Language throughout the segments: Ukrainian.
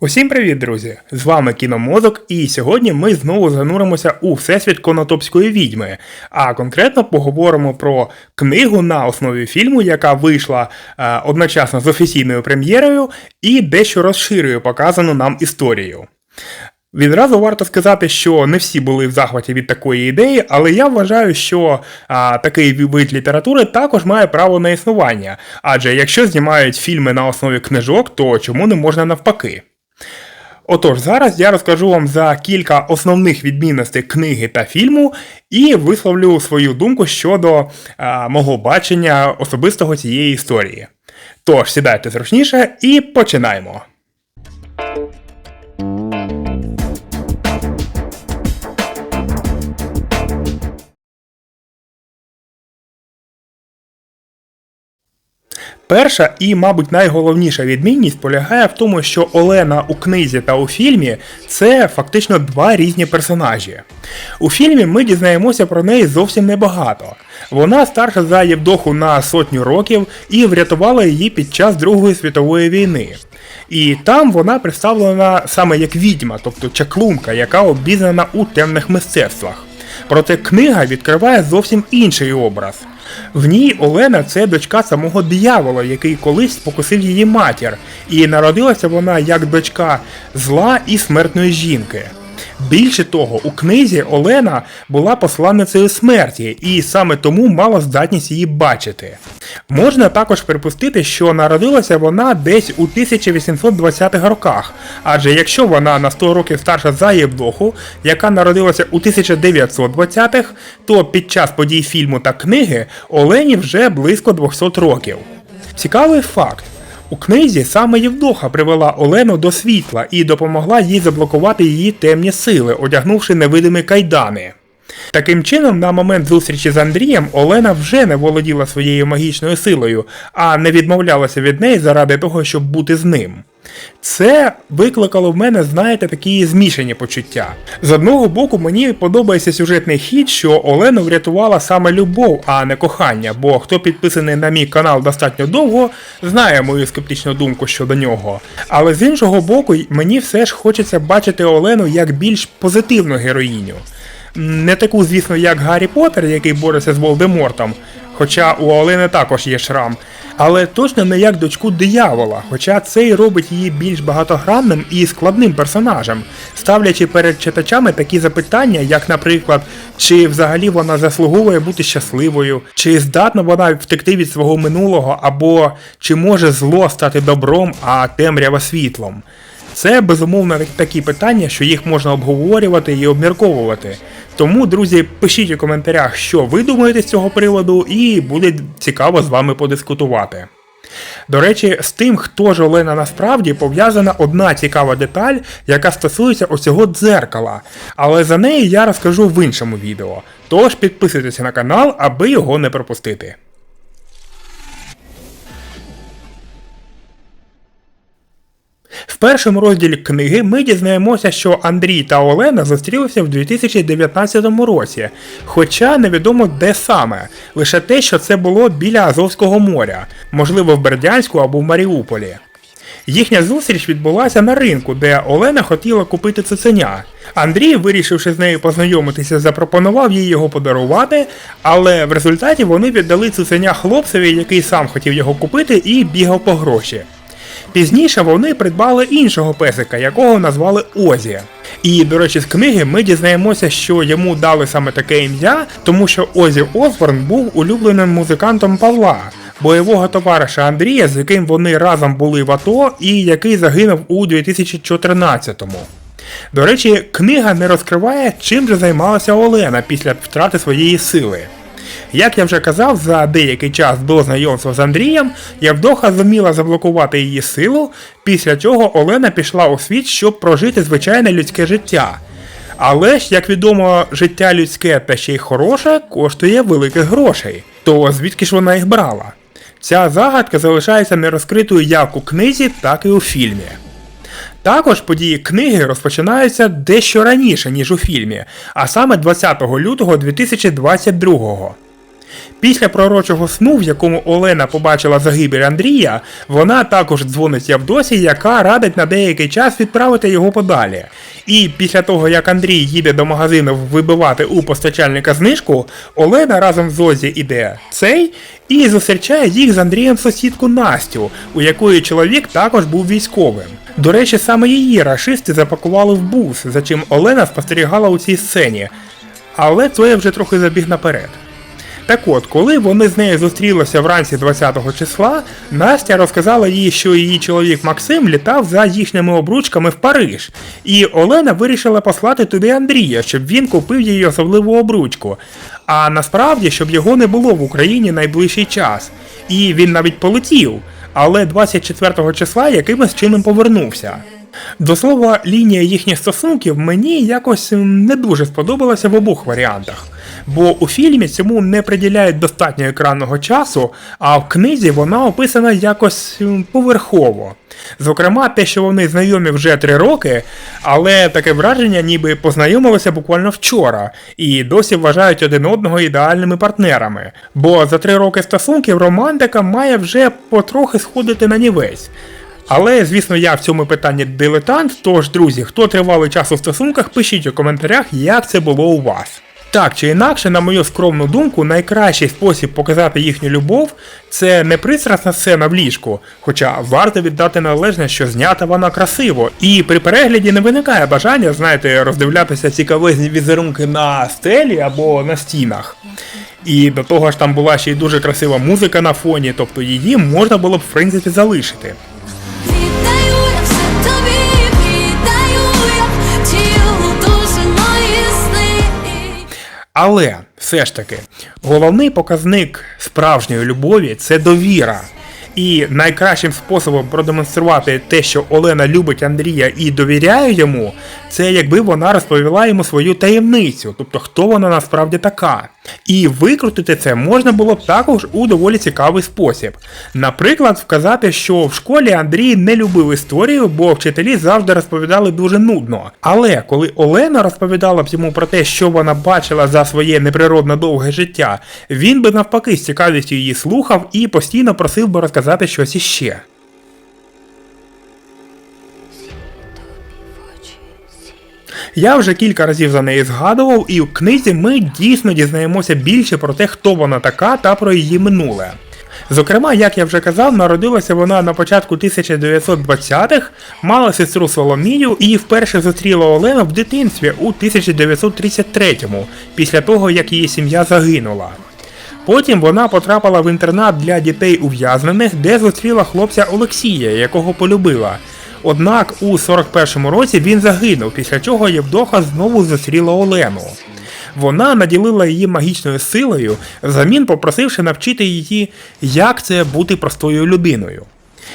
Усім привіт, друзі! З вами Кіномозок, і сьогодні ми знову зануримося у всесвіт Конотопської відьми. А конкретно поговоримо про книгу на основі фільму, яка вийшла е, одночасно з офіційною прем'єрою і дещо розширює показану нам історію. Відразу варто сказати, що не всі були в захваті від такої ідеї, але я вважаю, що а, такий вид літератури також має право на існування. Адже якщо знімають фільми на основі книжок, то чому не можна навпаки? Отож, зараз я розкажу вам за кілька основних відмінностей книги та фільму і висловлю свою думку щодо а, мого бачення особистого цієї історії. Тож, сідайте зручніше і починаємо. Перша і, мабуть, найголовніша відмінність полягає в тому, що Олена у книзі та у фільмі це фактично два різні персонажі. У фільмі ми дізнаємося про неї зовсім небагато. Вона старша за Євдоху на сотню років і врятувала її під час Другої світової війни. І там вона представлена саме як відьма, тобто чаклунка, яка обізнана у темних мистецтвах. Проте книга відкриває зовсім інший образ. В ній Олена це дочка самого диявола, який колись покусив її матір, і народилася вона як дочка зла і смертної жінки. Більше того, у книзі Олена була посланницею смерті, і саме тому мала здатність її бачити. Можна також припустити, що народилася вона десь у 1820-х роках, адже якщо вона на 100 років старша за Євдоху, яка народилася у 1920-х, то під час подій фільму та книги Олені вже близько 200 років. Цікавий факт. У книзі саме Євдоха привела Олену до світла і допомогла їй заблокувати її темні сили, одягнувши невидимі кайдани. Таким чином, на момент зустрічі з Андрієм Олена вже не володіла своєю магічною силою, а не відмовлялася від неї заради того, щоб бути з ним. Це викликало в мене, знаєте, такі змішані почуття. З одного боку, мені подобається сюжетний хід, що Олену врятувала саме любов, а не кохання, бо хто підписаний на мій канал достатньо довго, знає мою скептичну думку щодо нього. Але з іншого боку, мені все ж хочеться бачити Олену як більш позитивну героїню. Не таку, звісно, як Гаррі Поттер, який бореться з Волдемортом, хоча у Олени також є шрам, але точно не як дочку диявола, хоча це й робить її більш багатогранним і складним персонажем, ставлячи перед читачами такі запитання, як, наприклад, чи взагалі вона заслуговує бути щасливою, чи здатна вона втекти від свого минулого, або чи може зло стати добром, а темрява світлом. Це безумовно такі питання, що їх можна обговорювати і обмірковувати. Тому, друзі, пишіть у коментарях, що ви думаєте з цього приводу, і буде цікаво з вами подискутувати. До речі, з тим, хто ж Олена насправді пов'язана одна цікава деталь, яка стосується оцього дзеркала. Але за неї я розкажу в іншому відео. Тож підписуйтесь на канал, аби його не пропустити. В першому розділі книги ми дізнаємося, що Андрій та Олена зустрілися в 2019 році, хоча невідомо де саме, лише те, що це було біля Азовського моря, можливо в Бердянську або в Маріуполі. Їхня зустріч відбулася на ринку, де Олена хотіла купити цуценя. Андрій, вирішивши з нею познайомитися, запропонував їй його подарувати, але в результаті вони віддали цуценя хлопцеві, який сам хотів його купити, і бігав по гроші. Пізніше вони придбали іншого песика, якого назвали Озі. І, до речі, з книги ми дізнаємося, що йому дали саме таке ім'я, тому що Озі Осборн був улюбленим музикантом Павла, бойового товариша Андрія, з яким вони разом були в АТО і який загинув у 2014-му. До речі, книга не розкриває, чим же займалася Олена після втрати своєї сили. Як я вже казав, за деякий час до знайомства з Андрієм Явдоха зуміла заблокувати її силу, після чого Олена пішла у світ, щоб прожити звичайне людське життя. Але ж, як відомо, життя людське та ще й хороше коштує великих грошей. То звідки ж вона їх брала? Ця загадка залишається нерозкритою як у книзі, так і у фільмі. Також події книги розпочинаються дещо раніше, ніж у фільмі, а саме 20 лютого 2022 Після пророчого сну, в якому Олена побачила загибель Андрія, вона також дзвонить Явдосі, яка радить на деякий час відправити його подалі. І після того, як Андрій їде до магазину вибивати у постачальника знижку, Олена разом з Озі іде цей і зустрічає їх з Андрієм сусідку Настю, у якої чоловік також був військовим. До речі, саме її рашисти запакували в бус, за чим Олена спостерігала у цій сцені. Але то я вже трохи забіг наперед. Так от, коли вони з нею зустрілися вранці 20-го числа, Настя розказала їй, що її чоловік Максим літав за їхніми обручками в Париж, і Олена вирішила послати туди Андрія, щоб він купив їй особливу обручку. А насправді, щоб його не було в Україні найближчий час. І він навіть полетів, але 24 числа якимось чином повернувся. До слова, лінія їхніх стосунків мені якось не дуже сподобалася в обох варіантах. Бо у фільмі цьому не приділяють достатньо екранного часу, а в книзі вона описана якось поверхово. Зокрема, те, що вони знайомі вже три роки, але таке враження, ніби познайомилися буквально вчора, і досі вважають один одного ідеальними партнерами. Бо за три роки стосунків романтика має вже потрохи сходити на нівець. Але, звісно, я в цьому питанні дилетант, тож, друзі, хто тривалий час у стосунках, пишіть у коментарях, як це було у вас. Так чи інакше, на мою скромну думку, найкращий спосіб показати їхню любов це не пристрасна сцена в ліжку, хоча варто віддати належне, що знята вона красиво, і при перегляді не виникає бажання, знаєте, роздивлятися цікавезні візерунки на стелі або на стінах. І до того ж там була ще й дуже красива музика на фоні, тобто її можна було б в принципі залишити. Але все ж таки, головний показник справжньої любові це довіра. І найкращим способом продемонструвати те, що Олена любить Андрія і довіряє йому, це якби вона розповіла йому свою таємницю, тобто хто вона насправді така. І викрутити це можна було б також у доволі цікавий спосіб. Наприклад, вказати, що в школі Андрій не любив історію, бо вчителі завжди розповідали дуже нудно. Але коли Олена розповідала б йому про те, що вона бачила за своє неприродно довге життя, він би навпаки з цікавістю її слухав і постійно просив би розказати щось іще. Я вже кілька разів за неї згадував, і в книзі ми дійсно дізнаємося більше про те, хто вона така та про її минуле. Зокрема, як я вже казав, народилася вона на початку 1920-х, мала сестру Соломію і вперше зустріла Олену в дитинстві у 1933-му, після того як її сім'я загинула. Потім вона потрапила в інтернат для дітей ув'язнених, де зустріла хлопця Олексія, якого полюбила. Однак у 41-му році він загинув, після чого Євдоха знову зустріла Олену. Вона наділила її магічною силою, взамін попросивши навчити її, як це бути простою людиною.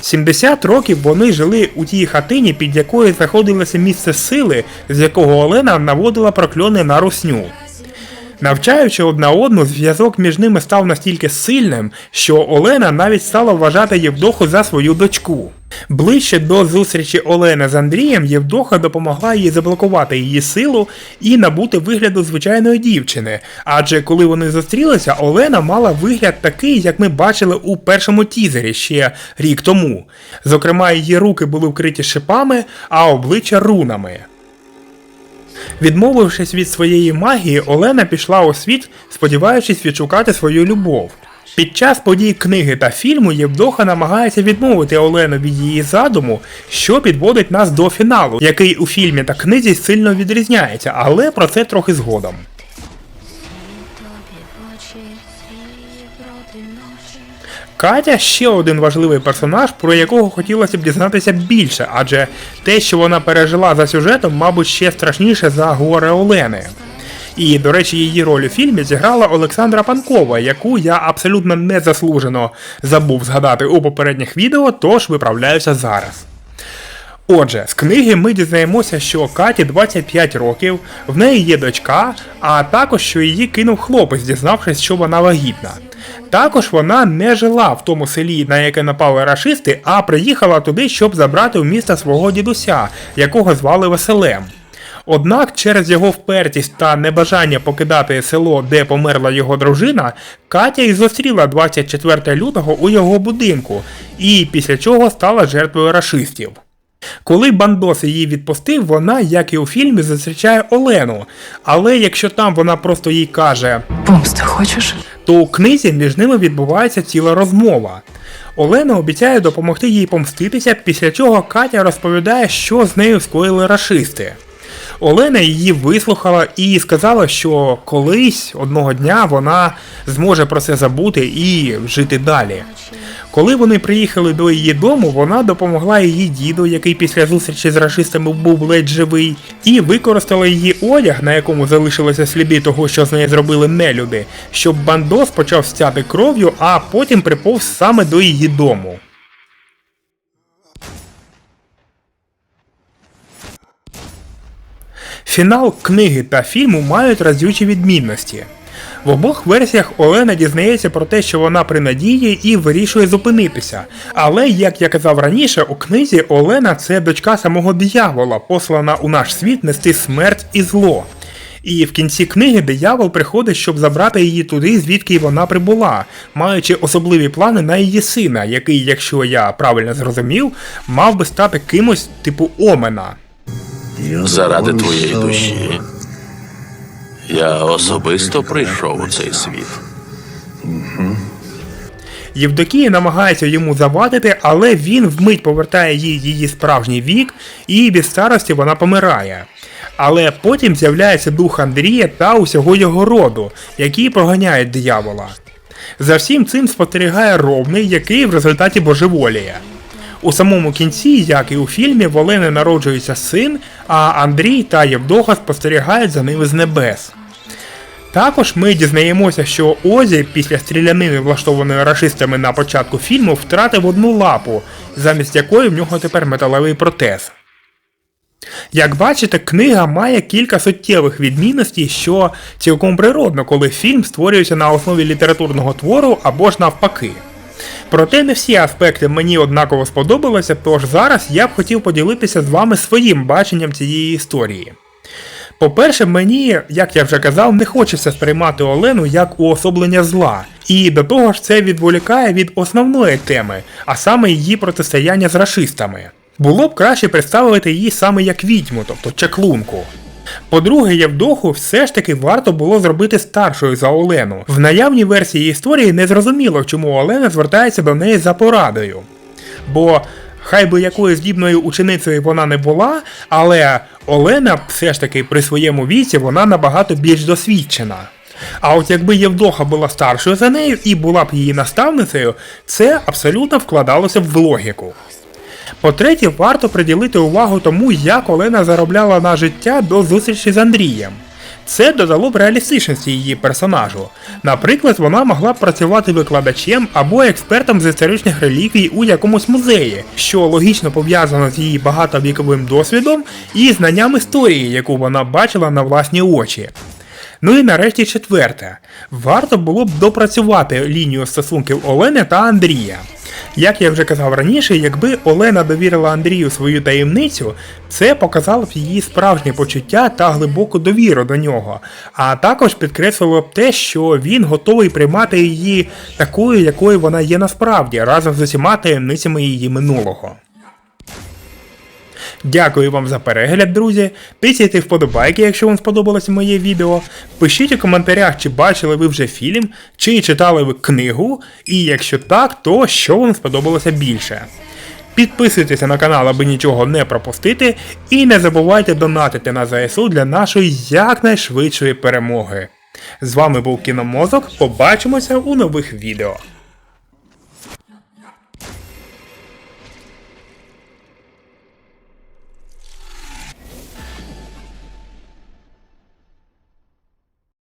70 років вони жили у тій хатині, під якою знаходилося місце сили, з якого Олена наводила прокльони на русню. Навчаючи одна одну, зв'язок між ними став настільки сильним, що Олена навіть стала вважати Євдоху за свою дочку. Ближче до зустрічі Олени з Андрієм Євдоха допомогла їй заблокувати її силу і набути вигляду звичайної дівчини. Адже коли вони зустрілися, Олена мала вигляд такий, як ми бачили у першому тізері ще рік тому. Зокрема, її руки були вкриті шипами, а обличчя рунами. Відмовившись від своєї магії, Олена пішла у світ, сподіваючись відшукати свою любов. Під час подій книги та фільму Євдоха намагається відмовити Олену від її задуму, що підводить нас до фіналу, який у фільмі та книзі сильно відрізняється, але про це трохи згодом. Катя ще один важливий персонаж, про якого хотілося б дізнатися більше, адже те, що вона пережила за сюжетом, мабуть, ще страшніше за горе Олени. І, до речі, її роль у фільмі зіграла Олександра Панкова, яку я абсолютно незаслужено забув згадати у попередніх відео, тож виправляюся зараз. Отже, з книги ми дізнаємося, що Каті 25 років, в неї є дочка, а також що її кинув хлопець, дізнавшись, що вона вагітна. Також вона не жила в тому селі, на яке напали рашисти, а приїхала туди, щоб забрати у міста свого дідуся, якого звали Василем. Однак через його впертість та небажання покидати село, де померла його дружина, Катя і зустріла 24 лютого у його будинку, і після чого стала жертвою рашистів. Коли Бандос її відпустив, вона, як і у фільмі, зустрічає Олену. Але якщо там вона просто їй каже, Помсти хочеш? то у книзі між ними відбувається ціла розмова. Олена обіцяє допомогти їй помститися, після чого Катя розповідає, що з нею скоїли рашисти. Олена її вислухала і сказала, що колись одного дня вона зможе про це забути і жити далі. Коли вони приїхали до її дому, вона допомогла її діду, який після зустрічі з рашистами був ледь живий, і використала її одяг, на якому залишилися сліди того, що з нею зробили нелюди, щоб бандос почав стяти кров'ю, а потім приповз саме до її дому. Фінал книги та фільму мають разючі відмінності. В обох версіях Олена дізнається про те, що вона при надії і вирішує зупинитися. Але, як я казав раніше, у книзі Олена це дочка самого диявола, послана у наш світ нести смерть і зло. І в кінці книги диявол приходить, щоб забрати її туди, звідки вона прибула, маючи особливі плани на її сина, який, якщо я правильно зрозумів, мав би стати кимось типу Омена. Заради твоєї душі. Я особисто прийшов у цей світ. Євдокія намагається йому завадити, але він вмить повертає їй її справжній вік, і від старості вона помирає. Але потім з'являється дух Андрія та усього його роду, які проганяють диявола. За всім цим спостерігає ровний, який в результаті божеволіє. У самому кінці, як і у фільмі, в Олени народжується син, а Андрій та Євдоха спостерігають за ними з небес. Також ми дізнаємося, що Озі після стрілянини, влаштованої рашистами на початку фільму, втратив одну лапу, замість якої в нього тепер металевий протез. Як бачите, книга має кілька суттєвих відмінностей, що цілком природно, коли фільм створюється на основі літературного твору або ж навпаки. Проте не всі аспекти мені однаково сподобалися, тож зараз я б хотів поділитися з вами своїм баченням цієї історії. По-перше, мені, як я вже казав, не хочеться сприймати Олену як уособлення зла, і до того ж це відволікає від основної теми, а саме її протистояння з рашистами. Було б краще представити її саме як відьму, тобто чаклунку. По-друге, Євдоху все ж таки варто було зробити старшою за Олену. В наявній версії історії не зрозуміло, чому Олена звертається до неї за порадою. Бо хай би якою здібною ученицею вона не була, але Олена все ж таки при своєму віці вона набагато більш досвідчена. А от якби Євдоха була старшою за нею і була б її наставницею, це абсолютно вкладалося б в логіку. По-третє, варто приділити увагу тому, як Олена заробляла на життя до зустрічі з Андрієм. Це додало б реалістичності її персонажу. Наприклад, вона могла б працювати викладачем або експертом з історичних реліквій у якомусь музеї, що логічно пов'язано з її багатовіковим досвідом і знанням історії, яку вона бачила на власні очі. Ну і нарешті четверте. Варто було б допрацювати лінію стосунків Олени та Андрія. Як я вже казав раніше, якби Олена довірила Андрію свою таємницю, це показало б її справжнє почуття та глибоку довіру до нього, а також підкреслило б те, що він готовий приймати її такою, якою вона є насправді, разом з усіма таємницями її минулого. Дякую вам за перегляд, друзі. Тисяйте вподобайки, якщо вам сподобалося моє відео. Пишіть у коментарях, чи бачили ви вже фільм, чи читали ви книгу, і якщо так, то що вам сподобалося більше. Підписуйтеся на канал, аби нічого не пропустити, і не забувайте донатити на ЗСУ для нашої якнайшвидшої перемоги. З вами був Кіномозок. Побачимося у нових відео.